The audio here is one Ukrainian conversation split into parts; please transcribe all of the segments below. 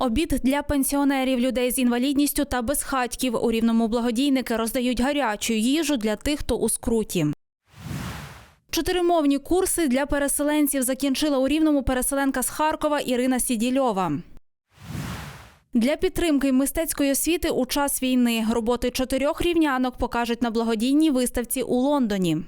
Обід для пенсіонерів, людей з інвалідністю та безхатьків. У рівному благодійники роздають гарячу їжу для тих, хто у скруті. Чотиримовні курси для переселенців закінчила у рівному переселенка з Харкова Ірина Сідільова. Для підтримки мистецької освіти у час війни роботи чотирьох рівнянок покажуть на благодійній виставці у Лондоні.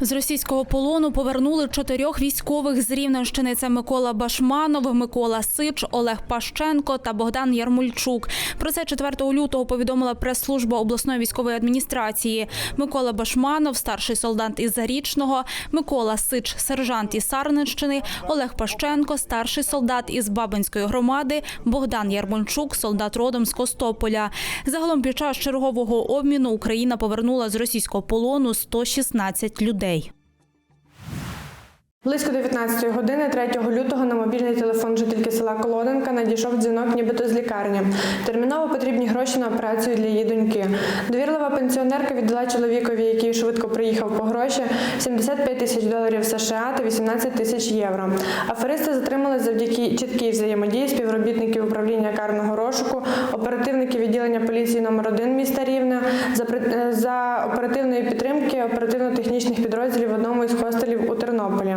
З російського полону повернули чотирьох військових з Рівненщини. Це Микола Башманов, Микола Сич, Олег Пащенко та Богдан Ярмольчук. Про це 4 лютого повідомила прес-служба обласної військової адміністрації. Микола Башманов, старший солдат із Зарічного, Микола Сич, сержант із Сарненщини, Олег Пащенко, старший солдат із Бабинської громади, Богдан Ярмольчук, солдат родом з Костополя. Загалом під час чергового обміну Україна повернула з російського полону 116 людей. Близько 19 години 3 лютого на мобільний телефон жительки села Колоденка надійшов дзвінок нібито з лікарні. Терміново потрібні гроші на операцію для її доньки. Довірлива пенсіонерка віддала чоловікові, який швидко приїхав по гроші, 75 тисяч доларів США та 18 тисяч євро. Аферисти затримали завдяки чіткій взаємодії співробітників управління карного розшуку, оперативників відділення поліції номер 1 міста Рівне за, е, за оперативної підтримки оперативно-технічних підрозділів в одному із хостелів у Тернополі.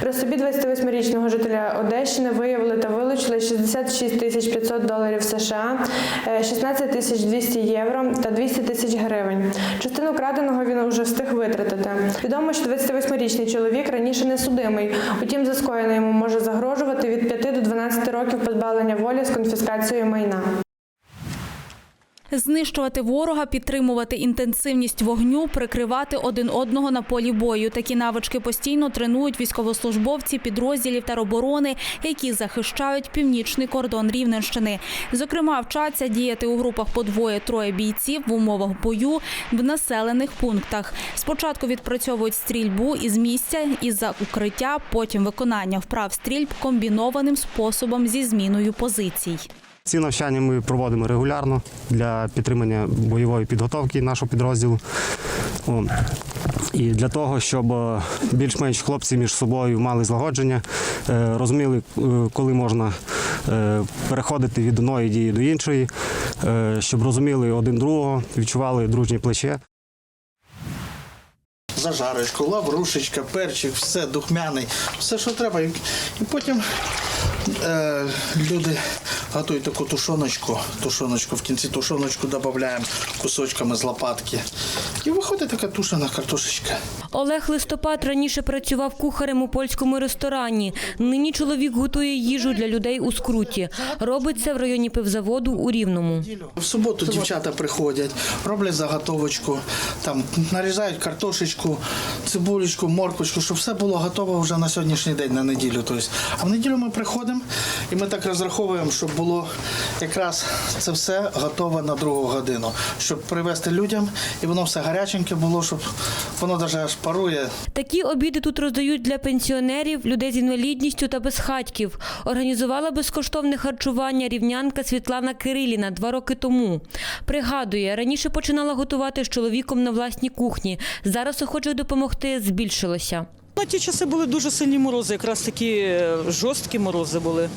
При собі 28-річного жителя Одещини виявили та вилучили 66 тисяч 500 доларів США, е, 16 тисяч 200 євро та 200 тисяч гривень. Частину краденого він уже встиг витратити. Відомо, що 28-річний чоловік раніше не судимий. Утім, за скоєне йому може загрожувати від 5 до 12 років позбавлення волі з конфіскацією майна. Знищувати ворога, підтримувати інтенсивність вогню, прикривати один одного на полі бою. Такі навички постійно тренують військовослужбовці підрозділів тероборони, які захищають північний кордон Рівненщини. Зокрема, вчаться діяти у групах по двоє-троє бійців в умовах бою в населених пунктах. Спочатку відпрацьовують стрільбу із місця із-за укриття, потім виконання вправ стрільб комбінованим способом зі зміною позицій. Ці навчання ми проводимо регулярно для підтримання бойової підготовки нашого підрозділу. І для того, щоб е, більш-менш хлопці між собою мали злагодження, е, розуміли, е, коли можна переходити від одної дії до іншої, щоб розуміли один другого, відчували дружнє плече. зажарочку, лаврушечка, перчик, все духмяний, все, що треба. І потім е, люди готують таку тушоночку, тушоночку, в кінці тушоночку додаємо кусочками з лопатки. І виходить така тушена картошечка. Олег Листопад раніше працював кухарем у польському ресторані. Нині чоловік готує їжу для людей у скруті. Робить це в районі пивзаводу у Рівному. В суботу дівчата приходять, роблять заготовочку, там нарізають картошечку, цибулечку, морквочку, щоб все було готово вже на сьогоднішній день, на неділю. Тобто, а в неділю ми приходимо і ми так розраховуємо, щоб було якраз це все готове на другу годину, щоб привезти людям, і воно все гаряченьке було, щоб воно навіть аж парує. Такі обіди тут роздають для пенсіонерів, людей з інвалідністю та безхатьків. Організувала безкоштовне харчування рівнянка Світлана Кириліна два роки тому. Пригадує, раніше починала готувати з чоловіком на власній кухні. Зараз охочих допомогти збільшилося. На ті часи були дуже сильні морози, якраз такі е, жорсткі морози були.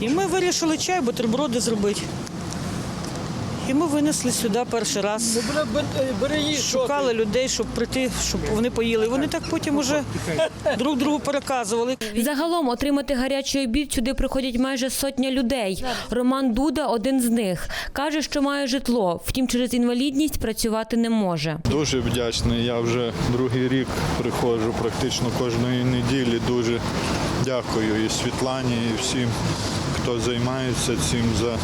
І ми вирішили чай, бутерброди зробити. І ми винесли сюди перший раз. Шукали людей, щоб прийти, щоб вони поїли. Вони так потім уже друг другу переказували. Загалом отримати гарячий обід сюди приходять майже сотня людей. Роман Дуда один з них. Каже, що має житло, втім через інвалідність працювати не може. Дуже вдячний. Я вже другий рік приходжу практично кожної неділі. Дуже дякую і Світлані, і всім, хто займається цим за,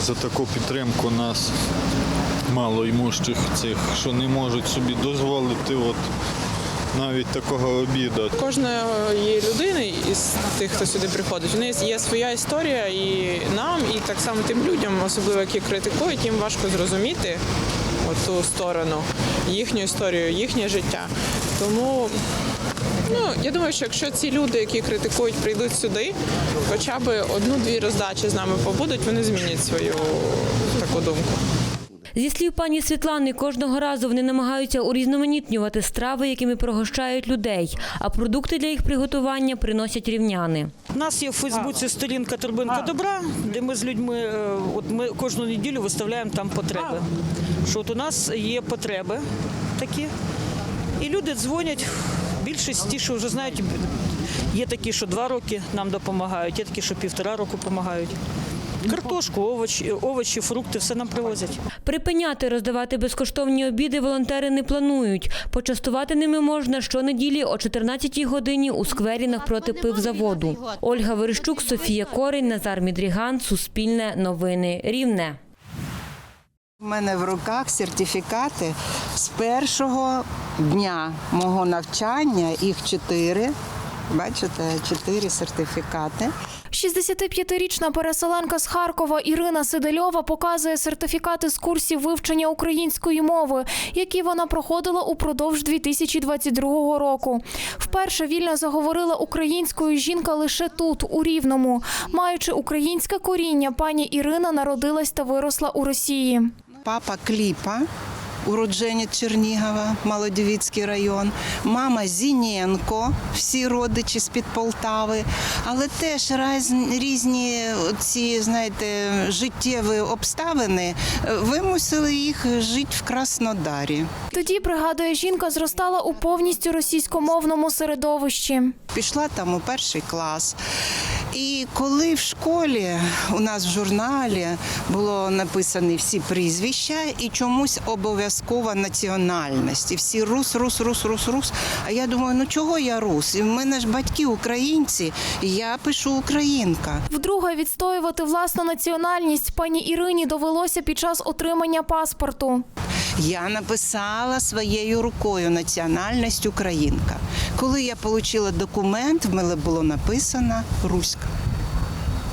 за таку підтримку нас, малоймущих цих, що не можуть собі дозволити от, навіть такого обіду. кожної людини із тих, хто сюди приходить, у неї є своя історія, і нам, і так само тим людям, особливо які критикують, їм важко зрозуміти ту сторону, їхню історію, їхнє життя. Тому ну, я думаю, що якщо ці люди, які критикують, прийдуть сюди, хоча б одну-дві роздачі з нами побудуть, вони змінять свою таку думку. Зі слів пані Світлани, кожного разу вони намагаються урізноманітнювати страви, якими пригощають людей, а продукти для їх приготування приносять рівняни. У нас є в Фейсбуці сторінка Торбинка добра, де ми з людьми е, от ми кожну неділю виставляємо там потреби. Що от у нас є потреби такі, і люди дзвонять. Більшість ті, що вже знають, є такі, що два роки нам допомагають, є такі, що півтора року допомагають. Картошку, овочі, овочі, фрукти все нам привозять. Припиняти роздавати безкоштовні обіди волонтери не планують. Почастувати ними можна щонеділі о 14-й годині у сквері навпроти пивзаводу. Ольга Верещук, Софія Корень, Назар Мідріган, Суспільне новини Рівне. У мене в руках сертифікати з першого дня мого навчання, їх чотири. Бачите, чотири сертифікати. 65-річна переселенка з Харкова Ірина Сидельова показує сертифікати з курсів вивчення української мови, які вона проходила упродовж 2022 року. Вперше вільно заговорила українською жінка лише тут, у Рівному. Маючи українське коріння, пані Ірина народилась та виросла у Росії. Папа Кліпа, уродженець Чернігова, Молодівіцький район, мама Зінєнко, всі родичі з-під Полтави, але теж різні ці, знаєте, життєві обставини е, вимусили їх жити в Краснодарі. Тоді, пригадує жінка, зростала у повністю російськомовному середовищі. Пішла там у перший клас. І коли в школі у нас в журналі було написані всі прізвища і чомусь обов'язкова національність. І всі рус, рус, рус, рус, рус. А я думаю, ну чого я рус? І в мене ж батьки українці, я пишу українка. Вдруге відстоювати власну національність пані Ірині довелося під час отримання паспорту. Я написала своєю рукою національність українка. Коли я отримала документ, в мене було написано руська.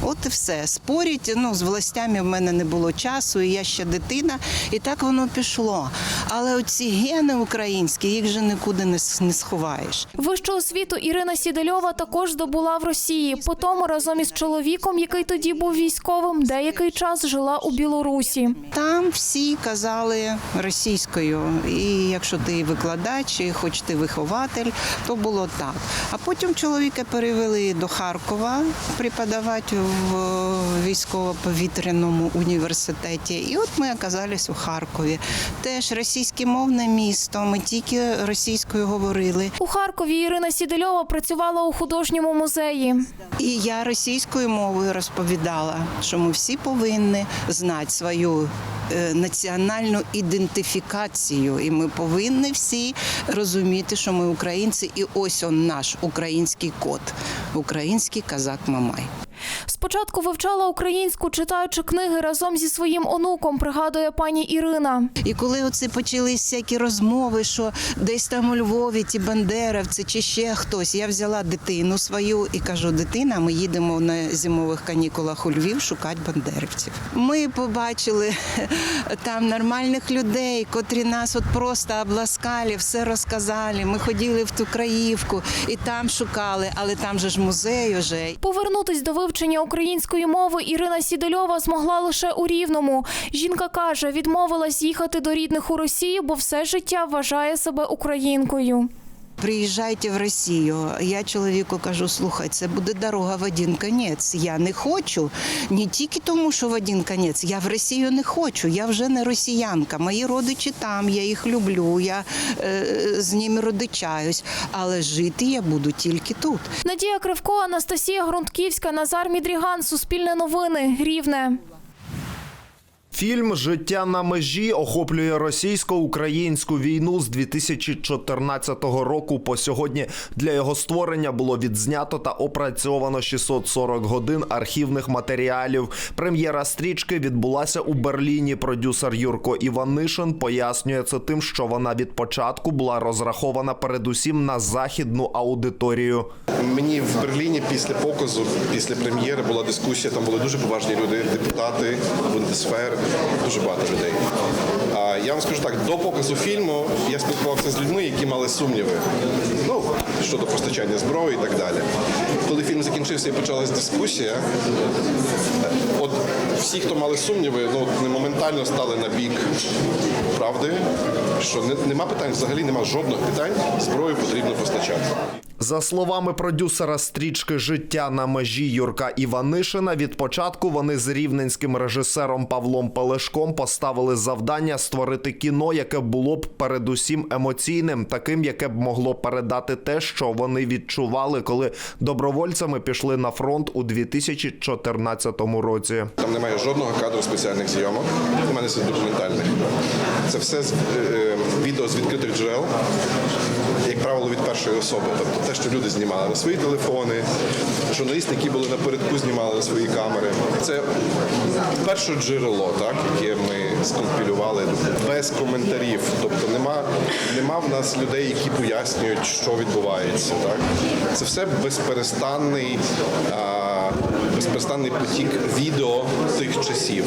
От і все. Споріть, ну, з властями в мене не було часу, і я ще дитина, і так воно пішло. Але оці гени українські, їх же нікуди не не сховаєш. Вищу освіту Ірина Сідельова також здобула в Росії. Потім разом із чоловіком, який тоді був військовим, деякий час жила у Білорусі. Там всі казали російською. І якщо ти викладач, і хоч ти вихователь, то було так. А потім чоловіка перевели до Харкова преподавати в військово-повітряному університеті. І от ми оказались у Харкові. Теж російськомовне місто. Ми тільки російською говорили. У Харкові Ірина Сідельова працювала у художньому музеї. І я російською мовою розповідала, що ми всі повинні знати свою е, національну ідентифікацію, і ми повинні всі розуміти, що ми українці, і ось он наш український код, український казак Мамай. Спочатку вивчала українську, читаючи книги разом зі своїм онуком, пригадує пані Ірина. І коли оце почались всякі розмови, що десь там у Львові ті бандеровці чи ще хтось, я взяла дитину свою і кажу: дитина, ми їдемо на зимових канікулах у Львів шукати бандерівців. Ми побачили там нормальних людей, котрі нас от просто обласкали, все розказали. Ми ходили в ту краївку і там шукали, але там же ж музей уже. Повернутись до вивчення української мови Ірина Сідольова змогла лише у Рівному. Жінка каже, відмовилась їхати до рідних у Росію, бо все життя вважає себе українкою. Приїжджайте в Росію. Я чоловіку кажу: слухай, це буде дорога в один конець. Я не хочу. Не тільки тому, що в один конець. Я в Росію не хочу. Я вже не росіянка. Мої родичі там, я їх люблю, я е, з ними родичаюсь. Але жити я буду тільки тут. Надія Кривко, Анастасія Грунтківська, Назар Мідріган, Суспільне новини, Рівне. Фільм Життя на межі охоплює російсько-українську війну з 2014 року по сьогодні. Для його створення було відзнято та опрацьовано 640 годин архівних матеріалів. Прем'єра стрічки відбулася у Берліні. Продюсер Юрко Іванишин пояснює це тим, що вона від початку була розрахована передусім на західну аудиторію. Мені в Берліні після показу, після прем'єри була дискусія. Там були дуже поважні люди, депутати, Бундесфер, дуже багато людей. А я вам скажу так: до показу фільму я спілкувався з людьми, які мали сумніви. Ну щодо постачання зброї і так далі. Коли фільм закінчився і почалась дискусія, от всі, хто мали сумніви, ну не моментально стали на бік правди, що не, нема питань, взагалі нема жодних питань, зброю потрібно постачати. За словами продюсера стрічки Життя на межі Юрка Іванишина, від початку вони з рівненським режисером Павлом Пелешком поставили завдання створити кіно, яке було б передусім емоційним, таким, яке б могло передати те, що вони відчували, коли добровольцями пішли на фронт у 2014 році. Там немає жодного кадру спеціальних зйомок, немає це документальних. Це все з, е, е, відео з відкритих джерел, правило, від першої особи. Тобто те, що люди знімали на свої телефони, журналісти, які були напередку, знімали на свої камери. Це перше джерело, так, яке скомпілювали без коментарів. Тобто нема, нема в нас людей, які пояснюють, що відбувається. Так? Це все безперестанний. А, безперестанний потік відео тих часів.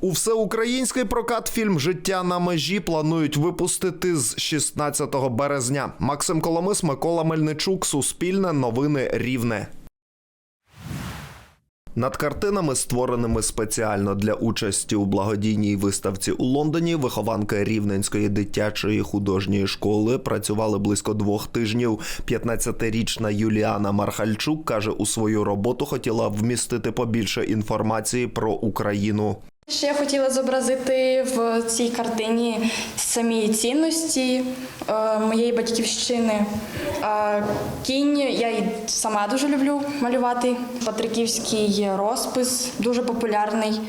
У всеукраїнський прокат фільм Життя на межі планують випустити з 16 березня. Максим Коломис, Микола Мельничук, Суспільне, Новини Рівне. Над картинами, створеними спеціально для участі у благодійній виставці у Лондоні, вихованки Рівненської дитячої художньої школи працювали близько двох тижнів. 15-річна Юліана Мархальчук каже, у свою роботу хотіла вмістити побільше інформації про Україну. Ще я хотіла зобразити в цій картині самі цінності е, моєї батьківщини. Е, кінь я й сама дуже люблю малювати. Патриківський розпис дуже популярний,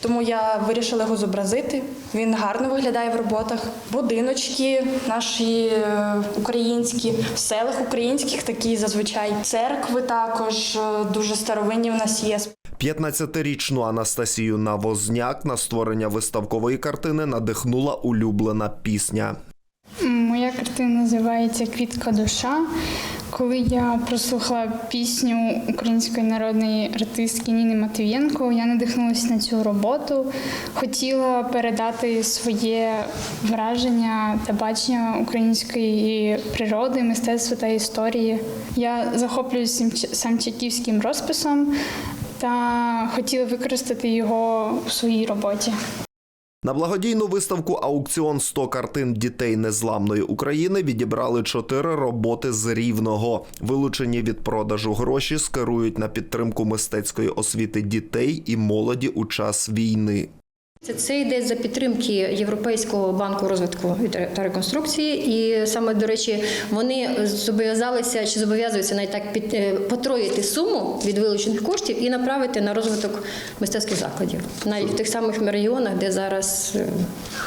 тому я вирішила його зобразити. Він гарно виглядає в роботах. Будиночки наші е, українські, в селах українських такі зазвичай. Церкви також дуже старовинні в нас є. 15-річну Анастасію Навозняк на створення виставкової картини надихнула улюблена пісня. Моя картина називається Квітка душа. Коли я прослухала пісню української народної артистки Ніни Матвієнко, я надихнулася на цю роботу. Хотіла передати своє враження та бачення української природи, мистецтва та історії. Я захоплююся цим самчаківським розписом та хотіли використати його у своїй роботі. На благодійну виставку аукціон 100 картин дітей незламної України відібрали чотири роботи з рівного. Вилучені від продажу гроші скерують на підтримку мистецької освіти дітей і молоді у час війни. Це, йде за підтримки Європейського банку розвитку та реконструкції, і саме до речі, вони зобов'язалися чи зобов'язуються навіть так під е, потроїти суму від вилучених коштів і направити на розвиток мистецьких закладів, навіть в тих самих регіонах, де зараз е,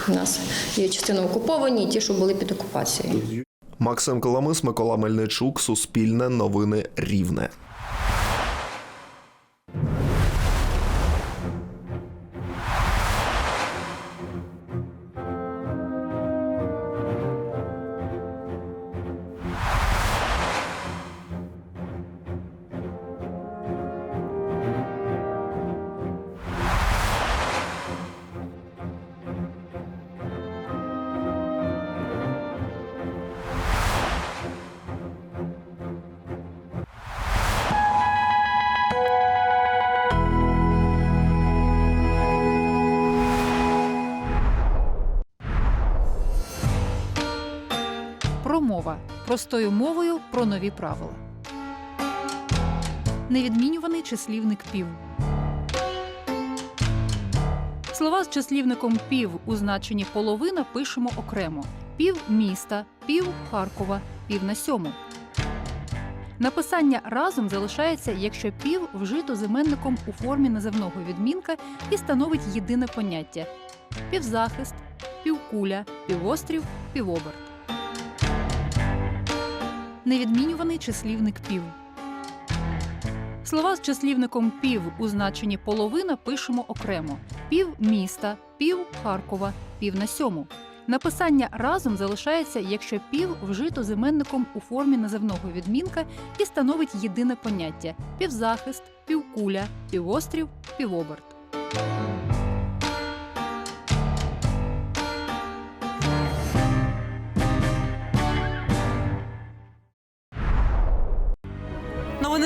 у нас є частина окуповані, і ті, що були під окупацією. Максим Коломис, Микола Мельничук, Суспільне, Новини Рівне. Простою мовою про нові правила. Невідмінюваний числівник пів. Слова з числівником пів у значенні половина пишемо окремо: пів міста, пів Харкова, пів на сьому. Написання разом залишається, якщо пів вжито з іменником у формі називного відмінка і становить єдине поняття: півзахист, півкуля, півострів, півоберт. Невідмінюваний числівник пів. Слова з числівником пів у значенні половина пишемо окремо: пів міста, пів Харкова, пів на сьому. Написання разом залишається, якщо пів вжито з іменником у формі називного відмінка і становить єдине поняття: півзахист, півкуля, півострів, півоберт.